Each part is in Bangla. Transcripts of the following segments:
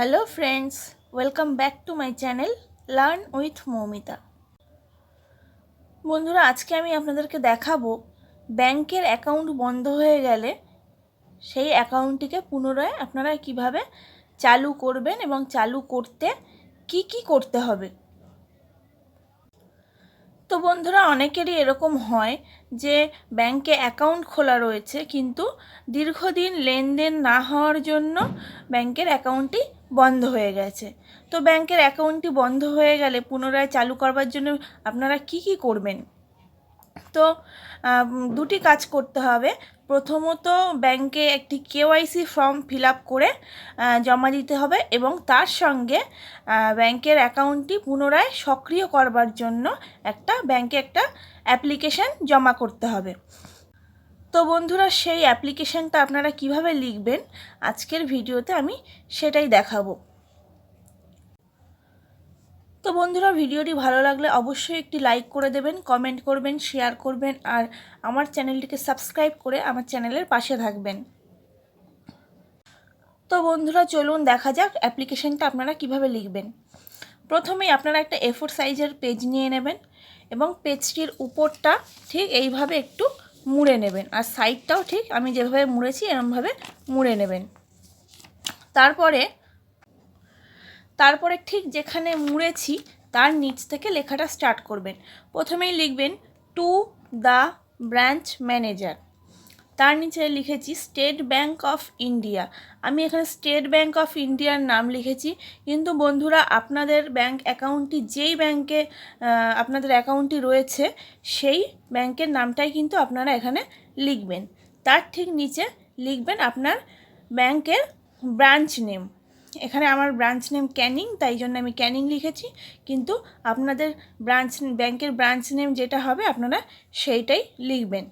Hello friends welcome back to my channel learn with Moumita বন্ধুরা, আজকে আমি আপনাদেরকে দেখাবো, ব্যাংকের অ্যাকাউন্ট বন্ধ হয়ে গেলে সেই অ্যাকাউন্টটিকে পুনরায় আপনারা কীভাবে চালু করবেন এবং চালু করতে কি কি করতে হবে। তো বন্ধুরা, অনেকেরই এরকম হয় যে ব্যাংকে অ্যাকাউন্ট খোলা রয়েছে, কিন্তু দীর্ঘদিন লেনদেন না হওয়ার জন্য ব্যাংকের অ্যাকাউন্টটি বন্ধ হয়ে গেছে। তো ব্যাংকের অ্যাকাউন্টটি বন্ধ হয়ে গেলে পুনরায় চালু করবার জন্য আপনারা কি কি করবেন? তো দুটি কাজ করতে হবে। প্রথমত ব্যাংকে একটি কেওয়াইসি ফর্ম ফিল আপ করে জমা দিতে হবে এবং তার সঙ্গে ব্যাংকের অ্যাকাউন্টটি পুনরায় সক্রিয় করবার জন্য একটা, ব্যাংকে একটা অ্যাপ্লিকেশান জমা করতে হবে। তো বন্ধুরা, সেই অ্যাপ্লিকেশানটা আপনারা কীভাবে লিখবেন আজকের ভিডিওতে আমি সেটাই দেখাবো। তো বন্ধুরা, ভিডিওটি ভালো লাগলে অবশ্যই একটি লাইক করে দেবেন, কমেন্ট করবেন, শেয়ার করবেন আর আমার চ্যানেলটিকে সাবস্ক্রাইব করে আমার চ্যানেলের পাশে থাকবেন। তো বন্ধুরা, চলুন দেখা যাক অ্যাপ্লিকেশানটা আপনারা কীভাবে লিখবেন। প্রথমেই আপনারা একটা এফোর সাইজের পেজ নিয়ে নেবেন এবং পেজটির উপরটা ঠিক এইভাবে একটু মুড়ে নেবেন। আর সাইডটাও ঠিক আমি যেভাবে মুড়েছি, এরমভাবে মুড়ে নেবেন। তারপরে তারপরে ঠিক যেখানে মুড়েছি, তার নিচ থেকে লেখাটা স্টার্ট করবেন। প্রথমেই লিখবেন টু দ্য ব্রাঞ্চ ম্যানেজার তার নিচে লিখেছি স্টেট ব্যাঙ্ক অফ ইন্ডিয়া আমি এখানে স্টেট ব্যাঙ্ক অফ ইন্ডিয়ার নাম লিখেছি। কিন্তু বন্ধুরা, আপনাদের ব্যাঙ্ক অ্যাকাউন্টটি যেই ব্যাঙ্কে আপনাদের অ্যাকাউন্টটি রয়েছে, সেই ব্যাঙ্কের নামটাই কিন্তু আপনারা এখানে লিখবেন। তার ঠিক নিচে লিখবেন আপনার ব্যাঙ্কের ব্রাঞ্চ নেম এখানে আমার ব্রাঞ্চ নেম ক্যানিং তাই জন্য আমি ক্যানিং লিখেছি। কিন্তু আপনাদের ব্রাঞ্চ ব্যাংকের ব্রাঞ্চ নেম যেটা হবে, আপনারা সেইটাই লিখবেন।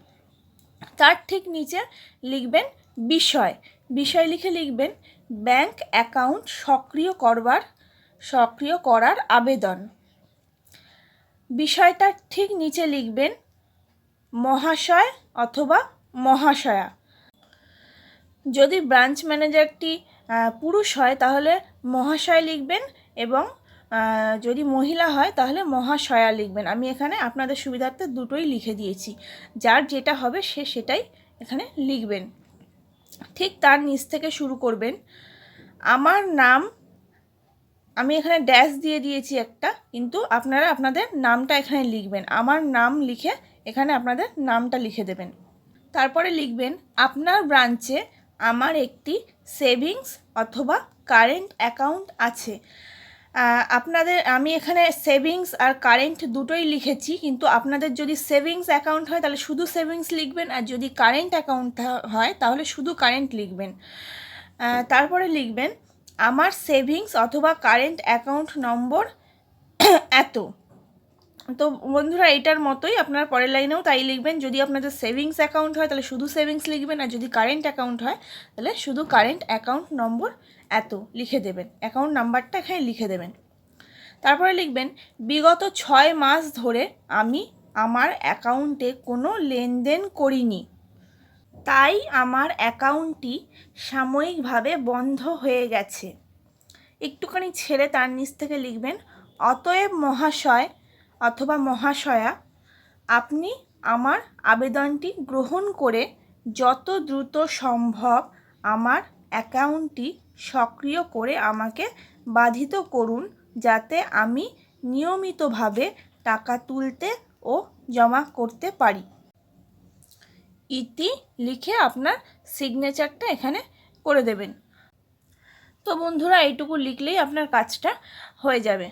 তার ঠিক নিচে লিখবেন বিষয়। বিষয় লিখে লিখবেন ব্যাংক অ্যাকাউন্ট সক্রিয় করবার, সক্রিয় করার আবেদন। বিষয়টার ঠিক নিচে লিখবেন মহাশয় অথবা মহাশয়া। যদি ব্রাঞ্চ ম্যানেজারটি পুরুষ হয় তাহলে মহাশয় লিখবেন এবং যদি মহিলা হয় তাহলে মহাশয়া লিখবেন। আমি এখানে আপনাদের সুবিধার্থে দুটোই লিখে দিয়েছি। যার যেটা হবে সে সেটাই এখানে লিখবেন। ঠিক তার নিচ থেকে শুরু করবেন। আমার নাম, আমি এখানে ড্যাশ দিয়ে দিয়েছি একটা, কিন্তু আপনারা আপনাদের নামটা এখানে লিখবেন। আমার নাম লিখে এখানে আপনাদের নামটা লিখে দেবেন। তারপরে লিখবেন, আপনার ব্রাঞ্চে আমার একটি সেভিংস অথবা কারেন্ট অ্যাকাউন্ট আছে। আপনাদের, আমি এখানে সেভিংস আর কারেন্ট দুটোই লিখেছি, কিন্তু আপনাদের যদি সেভিংস অ্যাকাউন্ট হয়, তাহলে শুধু সেভিংস লিখবেন, আর যদি কারেন্ট অ্যাকাউন্ট হয়, তাহলে শুধু কারেন্ট লিখবেন। তারপরে লিখবেন, আমার সেভিংস অথবা কারেন্ট অ্যাকাউন্ট নম্বর এত। তো বন্ধুরা, এটার মতোই আপনার পরের লাইনেও তাই লিখবেন। যদি আপনাদের সেভিংস অ্যাকাউন্ট হয়, তাহলে শুধু সেভিংস লিখবেন, আর যদি কারেন্ট অ্যাকাউন্ট হয়, তাহলে শুধু কারেন্ট অ্যাকাউন্ট নম্বর এত লিখে দেবেন। অ্যাকাউন্ট নাম্বারটা এখানে লিখে দেবেন। তারপরে লিখবেন, বিগত ছয় মাস ধরে আমি আমার অ্যাকাউন্টে কোনো লেনদেন করিনি। তাই আমার অ্যাকাউন্টটি সাময়িকভাবে বন্ধ হয়ে গেছে। একটুখানি ছেড়ে তার নিচ থেকে লিখবেন, অতএব মহাশয় অথবা মহাশয়া, আপনি আমার আবেদনটি গ্রহণ করে যত দ্রুত সম্ভব আমার অ্যাকাউন্টটি সক্রিয় করে আমাকে বাধিত করুন যাতে আমি নিয়মিতভাবে টাকা তুলতে ও জমা করতে পারি। ইতি লিখে আপনার সিগনেচারটা এখানে করে দেবেন। তো বন্ধুরা, এইটুকু লিখলেই আপনার কাজটা হয়ে যাবে।